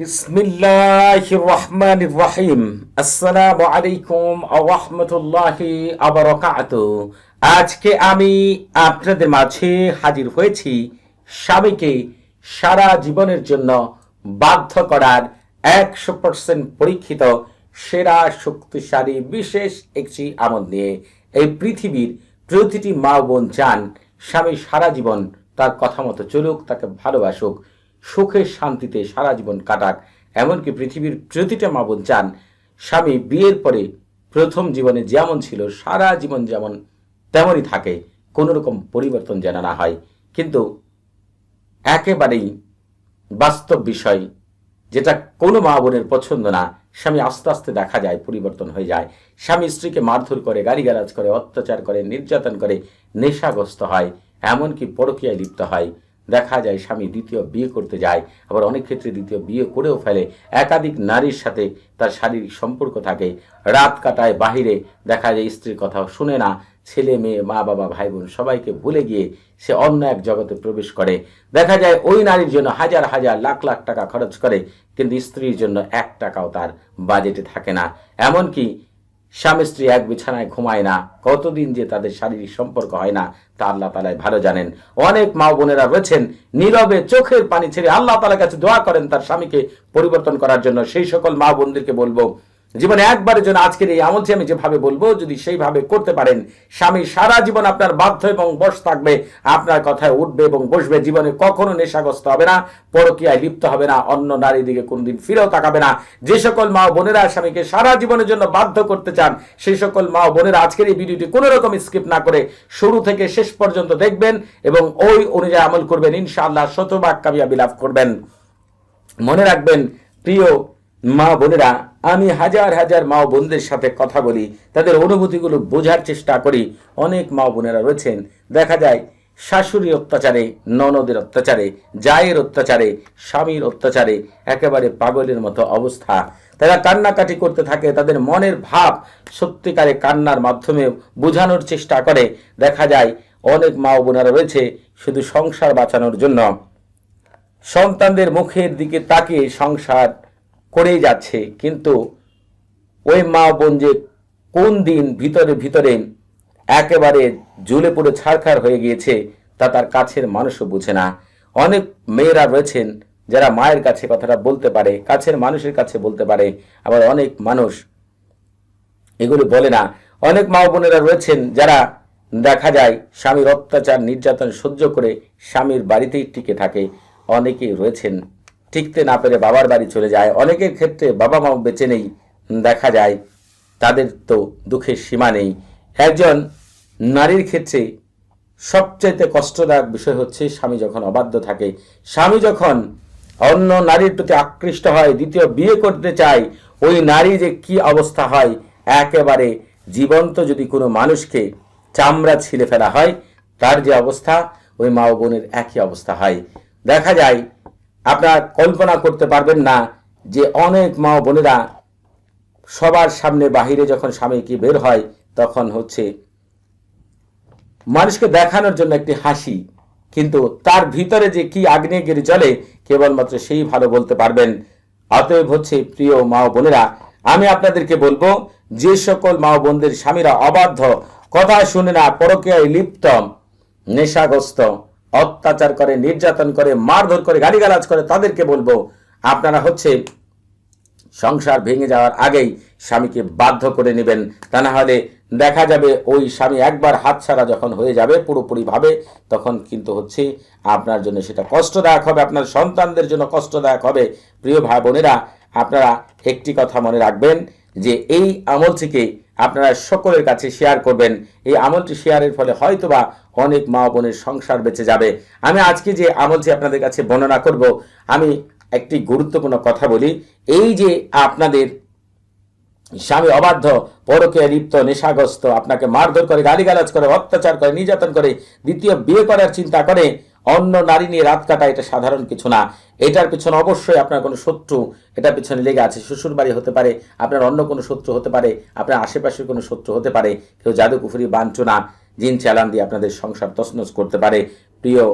আজকে আমি আপনাদের মাঝে হাজির হয়েছি স্বামীকে সারা জীবনের জন্য বাধ্য করার একশো পার্সেন্ট পরীক্ষিত, সেরা, শক্তিশালী, বিশেষ একটি আমল নিয়ে এই পৃথিবীর প্রতিটি মা বোন চান স্বামী সারা জীবন তার কথা মতো চলুক, তাকে ভালোবাসুক সুখে শান্তিতে সারা জীবন কাটাক। এমনকি পৃথিবীর প্রতিটা মা বোন চান স্বামী বিয়ের পরে প্রথম জীবনে যেমন ছিল, সারা জীবন যেমন তেমনই থাকে। কোনো রকম পরিবর্তন যেন না হয়। কিন্তু একেবারেই বাস্তব বিষয়, যেটা কোনো মা বোনের পছন্দ না, স্বামী আস্তে আস্তে দেখা যায়, পরিবর্তন হয়ে যায়। স্বামী স্ত্রীকে মারধর করে, গালিগালাজ করে, অত্যাচার করে, নির্যাতন করে, নেশাগ্রস্ত হয়, এমনকি পরকীয়ায় লিপ্ত হয়। দেখা যায় স্বামী দ্বিতীয় বিয়ে করতে যায়, আবার অনেক ক্ষেত্রে দ্বিতীয় বিয়ে করেও ফেলে। একাধিক নারীর সাথে তার শারীরিক সম্পর্ক থাকে। রাত কাটায় বাহিরে, দেখা যায় স্ত্রীর কথাও শুনে না। ছেলে, মেয়ে, মা, বাবা, ভাই, বোন সবাইকে ভুলে গিয়ে সে অন্য এক জগতে প্রবেশ করে। দেখা যায় ওই নারীর জন্য হাজার হাজার লাখ লাখ টাকা খরচ করে, কিন্তু স্ত্রীর জন্য এক টাকাও তার বাজেটে থাকে না। এমনকি স্বামী স্ত্রী এক বিছানায় ঘুমায় না। কতদিন যে তাদের শারীরিক সম্পর্ক হয় না তা আল্লাহ তালাই ভালো জানেন। অনেক মা বোনেরা রয়েছেন, নীরবে চোখের পানি ছেড়ে আল্লাহ তালার কাছে দোয়া করেন তার স্বামীকে পরিবর্তন করার জন্য। সেই সকল মা বোনদেরকে বলব জীবনে একবারের জন্য আজকের এই আমলটি আমি যেভাবে বলব, যদি সেইভাবে করতে পারেন, স্বামী সারা জীবন আপনার বাধ্য এবং বশ থাকবে, আপনার কথায় উঠবে এবং বসবে, জীবনে কখনো নেশাগ্রস্ত হবে না, পরকীয়ায় লিপ্ত হবে না, অন্য নারী দিকে কোনদিন ফিরেও তাকাবে না। যে সকল মা বোনেরা স্বামীকে সারা জীবনের জন্য বাধ্য করতে চান, সেই সকল মা বোনেরা আজকের এই ভিডিওটি কোনো রকম স্কিপ না করে শুরু থেকে শেষ পর্যন্ত দেখবেন এবং ওই অনুযায়ী আমল করবেন, ইনশাআল্লাহ শতভাগ কামিয়াবি লাভ করবেন। মনে রাখবেন, প্রিয় মা বোনেরা, আমি হাজার হাজার মা বোনদের সাথে কথা বলি, তাদের অনুভূতিগুলো বোঝার চেষ্টা করি। অনেক মা বোনেরা রয়েছেন। দেখা যায় শাশুড়ি অত্যাচারে, ননদের অত্যাচারে, জায়ের অত্যাচারে, স্বামীর অত্যাচারে একেবারে পাগলের মতো অবস্থা। তারা কান্নাকাটি করতে থাকে, তাদের মনের ভাব সত্যিকারে কান্নার মাধ্যমে বোঝানোর চেষ্টা করে। দেখা যায়, অনেক মা বোনেরা রয়েছে, শুধু সংসার বাঁচানোর জন্য। সন্তানদের মুখের দিকে তাকিয়ে সংসার করেই যাচ্ছে। কিন্তু ওই মা বোন যে কোন দিন ভিতরে ভিতরে একেবারে ঝুলে পড়ে ছাড়খাড় হয়ে গিয়েছে, তা তার কাছের মানুষও বুঝে না। অনেক মেয়েরা রয়েছেন যারা মায়ের কাছে কথাটা বলতে পারে, কাছের মানুষের কাছে বলতে পারে, আবার অনেক মানুষ এগুলো বলে না। অনেক মা বোনেরা রয়েছেন যারা দেখা যায় স্বামীর অত্যাচার, নির্যাতন সহ্য করে স্বামীর বাড়িতেই টিকে থাকে। অনেকেই রয়েছেন টিকতে না পেরে বাবার বাড়ি চলে যায়। অনেকের ক্ষেত্রে বাবা মা বেঁচে নেই দেখা যায়। তাদের তো দুঃখের সীমা নেই। একজন নারীর ক্ষেত্রে সবচাইতে কষ্টদায়ক বিষয় হচ্ছে স্বামী যখন অবাধ্য থাকে। স্বামী যখন অন্য নারীর প্রতি আকৃষ্ট হয়, দ্বিতীয় বিয়ে করতে চায়, ওই নারী যে কি অবস্থা হয়, একেবারে জীবন্ত যদি কোনো মানুষকে চামড়া ছিঁড়ে ফেলা হয়, তার যে অবস্থা, ওই মা বোনের একই অবস্থা হয়। দেখা যায় আপনারা কল্পনা করতে পারবেন না যে অনেক মা বোনেরা সবার সামনে বাহিরে যখন স্বামীকে বের হয়, তখন হচ্ছে মানুষকে দেখানোর জন্য একটি হাসি। কিন্তু তার ভিতরে যে কি আগ্নেয়গিরি চলে কেবলমাত্র সেই ভালো বলতে পারবেন। অতএব হচ্ছে, প্রিয় মা বোনেরা, আমি আপনাদেরকে বলব, যে সকল মা বোনদের স্বামীরা অবাধ্য, কথা শুনে না, পরকীয়ায় লিপ্ত, নেশাগ্রস্ত। অত্যাচার করে, নির্যাতন করে, মারধর করে, গালিগালাজ করে, তাদেরকে বলব, আপনারা হচ্ছে সংসার ভেঙে যাওয়ার আগেই স্বামীকে বাধ্য করে নেবেন। তা না হলে দেখা যাবে ওই স্বামী একবার হাতছাড়া যখন হয়ে যাবে পুরোপুরিভাবে, তখন কিন্তু হচ্ছে আপনার জন্য সেটা কষ্টদায়ক হবে, আপনার সন্তানদের জন্য কষ্টদায়ক হবে। প্রিয় ভাই বোনেরা, আপনারা একটি কথা মনে রাখবেন যে এই আমলটিকে আপনারা সকলের কাছে শেয়ার করবেন। এই আমলটি শেয়ারের ফলে হয়তোবা অনেক মা বোনের সংসার বেঁচে যাবে। আমি আজকে যে আমলটি আপনাদের কাছে বর্ণনা করব, আমি একটি গুরুত্বপূর্ণ কথা বলি। এই যে আপনাদের স্বামী অবাধ্য, পরকে লিপ্ত, নেশাগ্রস্ত, আপনাকে মারধর করে, গালিগালাজ করে, অত্যাচার করে, নির্যাতন করে, দ্বিতীয় বিয়ে করার চিন্তা করে, অন্য নারী নিয়ে রাত কাটা এটা সাধারণ কিছু না। এটার পিছনে অবশ্যই আপনার কোনো শত্রু, এটার পিছনে লেগে আছে। শ্বশুর বাড়ি হতে পারে, আপনার অন্য কোনো শত্রু হতে পারে, আপনার আশেপাশের কোনো শত্রু হতে পারে, কেউ জাদু কুফুরি বাঞ্চনা জিন চালান দিয়ে আপনাদের সংসার তছনছ করতে পারে। প্রিয়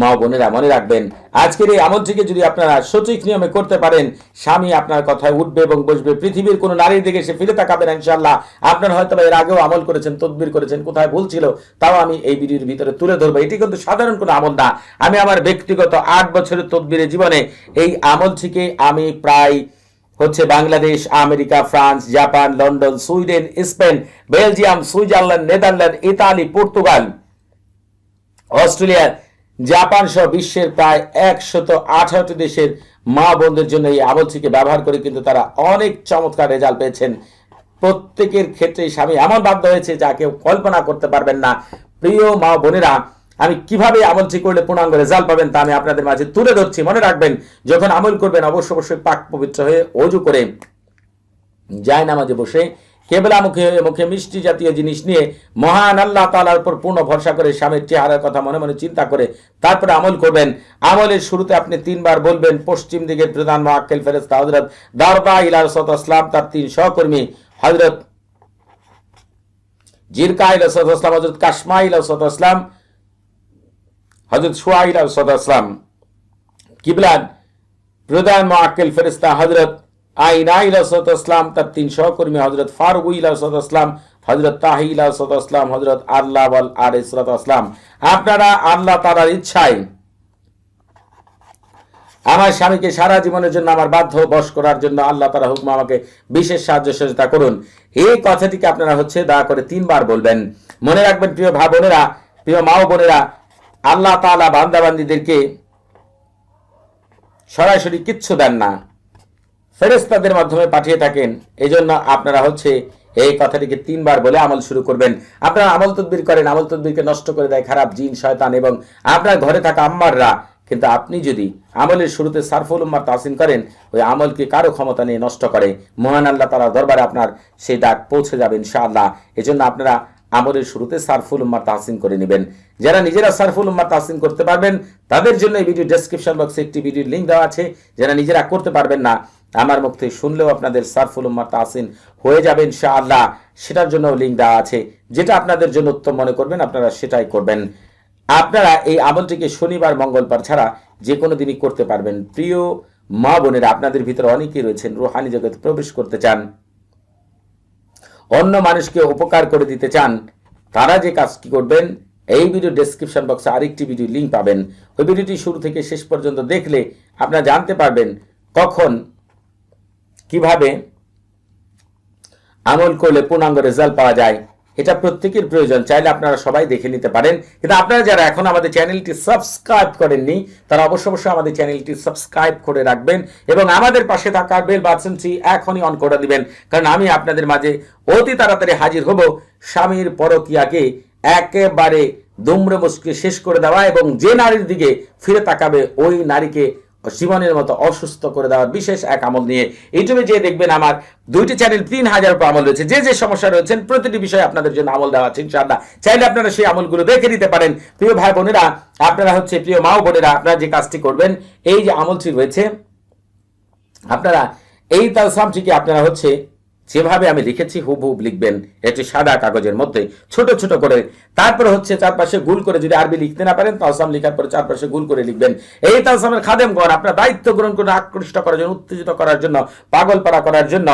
মা বোনেরা, মনে রাখবেন, আজকের এই আমলটিকে যদি আপনারা সঠিক নিয়মে করতে পারেন, স্বামী আপনার কথায় উঠবে এবং বসবে। পৃথিবীর কোনো নারীর দিকে সে ফিরে তাকাবেন ইনশাল্লাহ আপনার হয়তো এর আগেও আমল করেছেন, তদবির করেছেন, কোথায় ভুল ছিল, তাও আমি এই ভিডিওর ভিতরে তুলে ধরবো। এটি কিন্তু সাধারণ কোনো আমল না। আমি আমার ব্যক্তিগত আট বছরের তদবিরের জীবনে এই আমলটিকে আমি প্রায় হচ্ছে Bangladesh, America, France, Japan, London, Sweden, Spain, Belgium, Switzerland, Netherland, Italy, Portugal, Australia, Japan সহ বিশ্বের প্রায় একশত আঠারোটি দেশের মা বোনদের জন্য এই আমলটিকে ব্যবহার করে কিন্তু তারা অনেক চমৎকার রেজাল্ট পেয়েছেন। প্রত্যেকের ক্ষেত্রে স্বামী এমন বাধ্য হয়েছে যা কেউ কল্পনা করতে পারবেন না। প্রিয় মা বোনেরা আমি কীভাবে আমলটি করলে পূর্ণাঙ্গ রেজাল্ট পাবেন তা আমি আপনাদের মাঝে তুলে ধরছি। মনে রাখবেন, যখন আমল করবেন, অবশ্যই অবশ্যই পাক পবিত্র হয়ে অজু করে যায় নামাজে বসে কেবলা মুখে মুখে মিষ্টি জাতীয় জিনিস নিয়ে মহান আল্লাহ তালার উপর পূর্ণ ভরসা করে স্বামীর চেহারার কথা মনে মনে চিন্তা করে তারপরে আমল করবেন। আমলের শুরুতে আপনি তিনবার বলবেন, পশ্চিম দিকের প্রধান মহাক্কেল ফেরেস্তা হজরত দারদা ইলার সত আসলাম, তার তিন সহকর্মী হজরত জিরকা ইলা সত আসলাম হজরত কাশমা ইলা সত আসলাম হজরত সুয়া ইলা সত আসলাম কিবলান প্রধান মোয়াক্কেল ফেরিস্তা হজরত আইনা ইলাসত আসলাম তার তিন সহকর্মী হজরত ফারুক হজরত তাহি ইলাসত আসলাম হজরত আল্লাহ আর ইসরাত আসলাম আপনারা আল্লাহ তালার ইচ্ছায় আমার স্বামীকে সারা জীবনের জন্য আমার বাধ্য বশ করার জন্য আল্লাহ তারা হুকুম আমাকে বিশেষ সাহায্য সহযোগিতা করুন। এই কথাটিকে আপনারা হচ্ছে দয়া করে তিনবার বলবেন। মনে রাখবেন প্রিয় ভাই বোনেরা, প্রিয় মা বোনেরা আল্লাহ তালা বান্দাবান্দিদেরকে সরাসরি কিচ্ছু দেন না। ফেরেস্তাদের মাধ্যমে পাঠিয়ে থাকেন। এই জন্য আপনারা হচ্ছে এই কথাটিকে তিনবার বলে আমল শুরু করবেন। আপনারা আমল তদবির করেন, আমল তদবিরকে নষ্ট করে দেয় খারাপ জিন, শয়তান এবং আপনার ঘরে থাকা আম্মাররা। কিন্তু আপনি যদি আমলের শুরুতে সারফুল উম্মার তাসিন করেন, ওই আমলকে কারও ক্ষমতা নিয়ে নষ্ট করে। মহান আল্লাহ তালা দরবারে আপনার সেই ডাক পৌঁছে যাবে ইনশাআল্লাহ। এজন্য আপনারা আমলের শুরুতে সারফুল উম্মার তাহসিন করে নেবেন। যারা নিজেরা সারফুল উম্মার তাহসিন করতে পারবেন, তাদের জন্য এই ভিডিও ডেসক্রিপশন বক্সে একটি ভিডিওর লিঙ্ক দেওয়া আছে। যারা নিজেরা করতে পারবেন না, আমার মুখ থেকে শুনলেও আপনাদের সারফুল উম্মার তাহসিন হয়ে যাবে ইনশাআল্লাহ। সেটার জন্য লিঙ্ক দেওয়া আছে। যেটা আপনাদের জন্য উত্তম মনে করবেন, আপনারা সেটাই করবেন। আপনারা এই আমলটিকে শনিবার, মঙ্গলবার ছাড়া যে কোনো দিনই করতে পারবেন। প্রিয় মা বোনেরা, আপনাদের ভিতরে অনেকেই রয়েছেন, রুহানি জগতে প্রবেশ করতে চান। অন্য মানুষকে উপকার করে দিতে চান, তারা যে কাজটি করবেন, এই ভিডিও ডেসক্রিপশন বক্সে আরেকটি ভিডিও লিঙ্ক পাবেন। ওই ভিডিওটি শুরু থেকে শেষ পর্যন্ত দেখলে আপনারা জানতে পারবেন কখন, কীভাবে আমল করলে পূর্ণাঙ্গ রেজাল্ট পাওয়া যায়। এটা প্রত্যেকের প্রয়োজন। চাইলে আপনারা সবাই দেখে নিতে পারেন। কিন্তু আপনারা যারা এখন আমাদের চ্যানেলটি সাবস্ক্রাইব করেননি, তারা অবশ্য অবশ্যই আমাদের চ্যানেলটি সাবস্ক্রাইব করে রাখবেন এবং আমাদের পাশে থাকা বেল বাটনটি এখনই অন করে দিবেন। কারণ আমি আপনাদের মাঝে অতি তাড়াতাড়ি হাজির হব স্বামীর পরকিয়াকে একেবারে দুমড়ে মুচকে শেষ করে দেওয়া এবং যে নারীর দিকে ফিরে তাকাবে, ওই নারীকে জীবনের মতো অসুস্থ করে দেওয়ার বিশেষ এক আমল নিয়ে ইউটিউবে যেয়ে দেখবেন আমার দুইটি চ্যানেল তিন হাজার উপর আমল রয়েছে। যে যে সমস্যা রয়েছেন, প্রতিটি বিষয়ে আপনাদের জন্য আমল দেওয়া আছে, ইনশাআল্লাহ। চাইলে আপনারা সেই আমলগুলো দেখে নিতে পারেন। প্রিয় ভাই বোনেরা, আপনারা হচ্ছে, প্রিয় মা বোনেরা, আপনারা যে কাজটি করবেন, এই যে আমলটি রয়েছে, আপনারা এই তালসামটিকে আপনারা হচ্ছে যেভাবে আমি লিখেছি হুবহুব লিখবেন। এটি সাদা কাগজের মধ্যে। ছোট ছোট করে। তারপরে হচ্ছে চারপাশে গুল করে যদি আরবি লিখতে না পারেন তালসাম লিখার পরে চারপাশে গুল করে লিখবেন। এই তালসামের খাদেমগণ আপনার দায়িত্ব গ্রহণ করে আকৃষ্ট করার জন্য, উত্তেজিত করার জন্য পাগল পাড়া করার জন্য।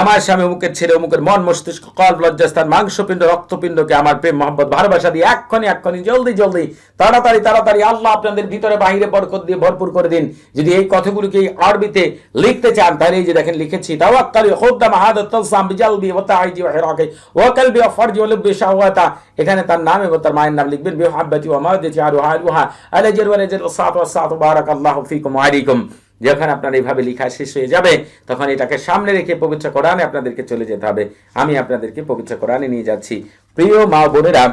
আমার স্বামী অমুকের ছেলে অমুকের মন, মস্তিষ্ক কল লজ্জাস্থান, মাংসপিণ্ড, রক্তপিণ্ডকে আমার প্রেম, মহব্বত, ভালোবাসা দিয়ে এক্ষণি এক্ষণি জলদি জলদি, তাড়াতাড়ি তাড়াতাড়ি আল্লাহ আপনাদের ভিতরে বাহিরে বরকত দিয়ে ভরপুর করে দিন। যদি এই কথাগুলোকে আরবিতে লিখতে চান, তাহলে এই যে দেখেন, লিখেছি, তাওয়াক্কালি খুদ্দাম হাদাত তালসাম বিজালবি ওয়া তাইজি ওয়া হিরাকি ওয়া কলবি ওয়া ফরজি ওয়া লুবি শাহওয়াতা। এখানে তার নাম এবং তার মায়ের নাম লিখবেন, বিহাব্বাতি ওয়া মাদাতি আরুহা আরুহা। আলাজির ওয়া লাজির সাত ওয়া সাত, বারাকাল্লাহু ফিকুম ওয়া আলাইকুম। যখন আপনার এইভাবে লেখা শেষ হয়ে যাবে, তখন এটাকে সামনে রেখে পবিত্র কোরআনে আপনাদেরকে চলে যেতে হবে। আমি আপনাদেরকে পবিত্র কোরআনে নিয়ে যাচ্ছি। প্রিয় মা বোনেরা,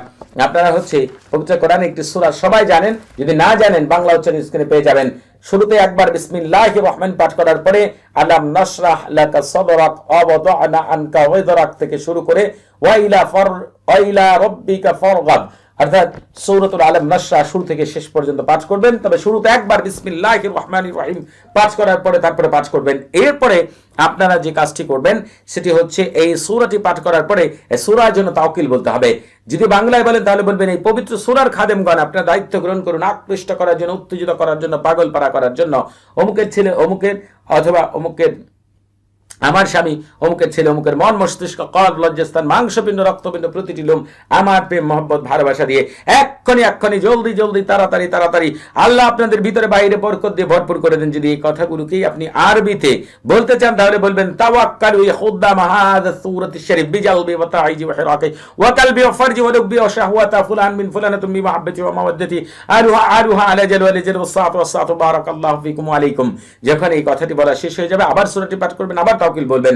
আপনারা হচ্ছে পবিত্র কোরআনে একটি সূরা সবাই জানেন। যদি না জানেন, বাংলা উচ্চারণ স্ক্রিনে পেয়ে যাবেন। শুরুতে একবার বিসমিল্লাহির রহমান পাঠ করার পরে, আলাম নাশরাহ লাকা সাদরাক ওয়াদানা আনকা ওয়াদরাক থেকে শুরু করে, ওয়াইলা ফর, ওয়াইলা রাব্বিকা ফারগাব অর্থাৎ সৌরতুল আলম নশা শুরু থেকে শেষ পর্যন্ত পাঠ করবেন। তবে শুরুতে একবার বিসমিল্লাহ রহমান রহিম পাঠ করার পরে তারপরে পাঠ করবেন। এরপরে আপনারা যে কাজটি করবেন, সেটি হচ্ছে এই সুরাটি পাঠ করার পরে সুরার জন্য তাওকিল বলতে হবে। যদি বাংলায় বলেন, তাহলে বলবেন এই পবিত্র সুরার খাদেমগণ আপনার দায়িত্ব গ্রহণ করুন, আকৃষ্ট করার জন্য, উত্তেজিত করার জন্য পাগল পাড়া করার জন্য। অমুকের ছেলে, অমুকের, অথবা অমুকের আমার স্বামী অমুকের ছেলে, অমুকের মন মস্তিষ্ক কল লজ্জাস্থান, মাংসপিণ্ড, রক্তপিণ্ড, প্রতিটি লোম আমার প্রেম, মহব্বত, ভালোবাসা দিয়ে এক্ষণি এক্ষণি জলদি জলদি, তাড়াতাড়ি তাড়াতাড়ি আল্লাহ আপনাদের ভিতরে বাইরে বরকত দিয়ে ভরপুর করে দেন। যদি এই কথাগুলোকেই আপনি আরবিতে বলতে চান, তাহলে বলবেন, তাওয়াক্কালু সূরাতি শরীফ ওয়া তাইজি ওয়া ওয়া কালবি ওয়া ফারজি ওয়া ওয়া শাহওয়াতা ফুলান মিন বি মাহাব্বতি ওয়া আরুহা আরুহা আলা ওয়াসাত ওয়াসাত বারাকাল্লাহু ফিকুম ওয়া আলাইকুম। যখন এই কথাটি বলা শেষ হয়ে যাবে, আবার সূরাটি পাঠ করবেন, আবার তাওকিল বলবেন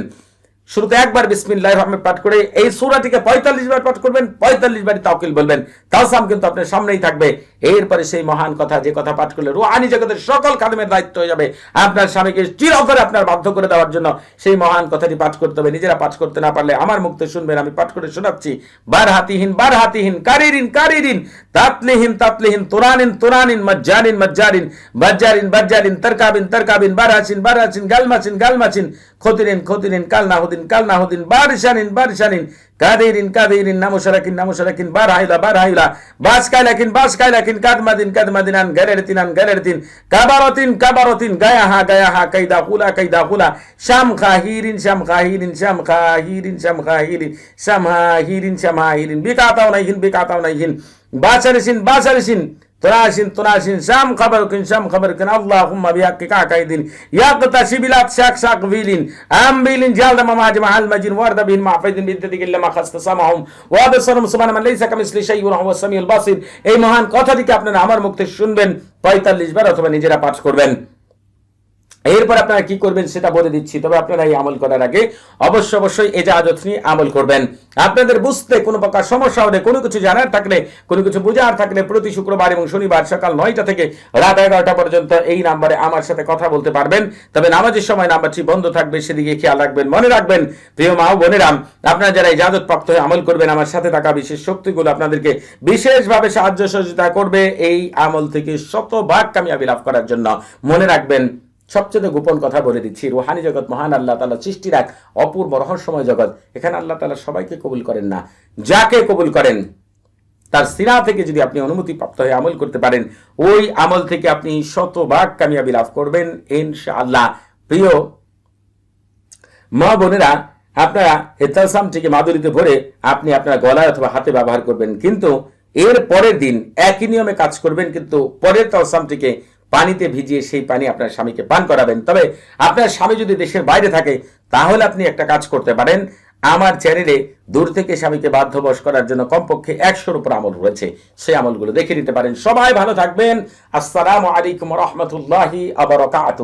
শুরুতে একবার বিসমিল্লাহ রহমান পাঠ করে এই সূরাটিকে পঁয়তাল্লিশ বার পাঠ করবেন, পঁয়তাল্লিশ বারই তাওকিল বলবেন। তাওসাম কিন্তু আপনার সামনেই থাকবে। এরপরে সেই মহান কথা, যে কথা পাঠ করলে রুহানি জগতের সকল কাদমের দায়িত্ব হয়ে যাবে আপনার স্বামীকে চিরতরে আপনার বাধ্য করে দেওয়ার জন্য। সেই মহান কথাটি পাঠ করতে হবে। নিজেরা পাঠ করতে না পারলে আমার মুক্তে শুনবেন, আমি পাঠ করে শোনাচ্ছি। বার হাতিহীন বার হাতিহীন কারিরিন কারিরিন, তাতলিহীন তাতলিহীন, তুরানিন তুরানিন, মজ্জারিন মজ্জারিন, বাজ্জারিন বাজ্জারিন, তরকাবিন তরকাবিন বারহাসিন বারহাসিন গালমাসিন গালমাসিন, খতিরিন খতিরিন نهض كالنهض بارشان بارشان كادير كادير نمشرك نمشرك بارهيلا بارهيلا باس كالكن باس كالكن كادمدين كادمدين ان غلرتين ان غلرتين كبرتين كبرتين غياها غياها كيدا خولا كيدا خولا شام خاهيرين شام خاهيرين شام خاهيرين شام خاهيرين شام خاهيرين شام خاهيرين بكاتاو نيهن بكاتاو نيهن বাসারিসিন বাসারিসিন تناشن تناشن شام خبركن شام خبركن اللهم بحقك عقيدين يا قتاشي بلاد شاك شاك فيلين ام بيلين جال ما ماجم حال مجين ورد بين معفيد بيدتك الا ما خست سمعهم وابصرهم سبحان من ليس كمثل شيء وهو السميع البصير এই মহান কথাটিকে আপনারা আমার মুখে শুনবেন 45 বার অথবা নিজেরা পাঠ করবেন এরপর আপনারা কি করবেন সেটা বলে দিচ্ছি। তবে আপনারা এই আমল করার আগে অবশ্যই অবশ্যই এই জাহাজত নিয়ে আমল করবেন। আপনাদের বুঝতে কোনো প্রকার সমস্যা হলে, কোনো কিছু জানার থাকলে, কোনো কিছু বোঝার থাকলে প্রতি শুক্রবার এবং শনিবার সকাল নয়টা থেকে রাত এগারোটা পর্যন্ত এই নাম্বারে আমার সাথে কথা বলতে পারবেন। তবে নামাজের সময় নাম্বারটি বন্ধ থাকবে, সেদিকে খেয়াল রাখবেন, মনে রাখবেন। প্রিয় মা ও বোনেরাম আপনারা যারা এই জাহাজত প্রাপ্ত হয়ে আমল করবেন, আমার সাথে থাকা বিশেষ শক্তিগুলো আপনাদেরকে বিশেষভাবে সাহায্য সহযোগিতা করবে এই আমল থেকে শতভাগ কামিয়াবি লাভ করার জন্য। মনে রাখবেন সবচেয়ে গোপন কথা বলে দিচ্ছি। রুহানি জগৎ, মহান আল্লাহ তালা সৃষ্টির এক অপূর্ব রহস্যময় জগৎ। এখানে আল্লাহ তালা সবাইকে কবুল করেন না। যাকে কবুল করেন, তার সিনা থেকে যদি আপনি অনুমতি প্রাপ্ত হয়ে আমল করতে পারেন, ওই আমল থেকে আপনি শতভাগ কামিয়াবি লাভ করবেন ইনশাআল্লাহ। প্রিয় মা বোনেরা, আপনারা এতালসামটিকে মাদুরিতে ভরে আপনি আপনার গলায় অথবা হাতে ব্যবহার করবেন। কিন্তু এর পরের দিন একই নিয়মে কাজ করবেন, কিন্তু পরের তালসামটিকে পানিতে ভিজিয়ে সেই পানি আপনার স্বামীকে পান করাবেন। তবে আপনার স্বামী যদি দেশের বাইরে থাকে, তাহলে আপনি একটা কাজ করতে পারেন। আমার চ্যানেলে দূর থেকে স্বামীকে বাধ্যবশ করার জন্য কমপক্ষে একশোর উপর আমল রয়েছে। সেই আমলগুলো দেখে নিতে পারেন। সবাই ভালো থাকবেন। আসসালামু আলাইকুম রহমতুল্লাহি আবরকাত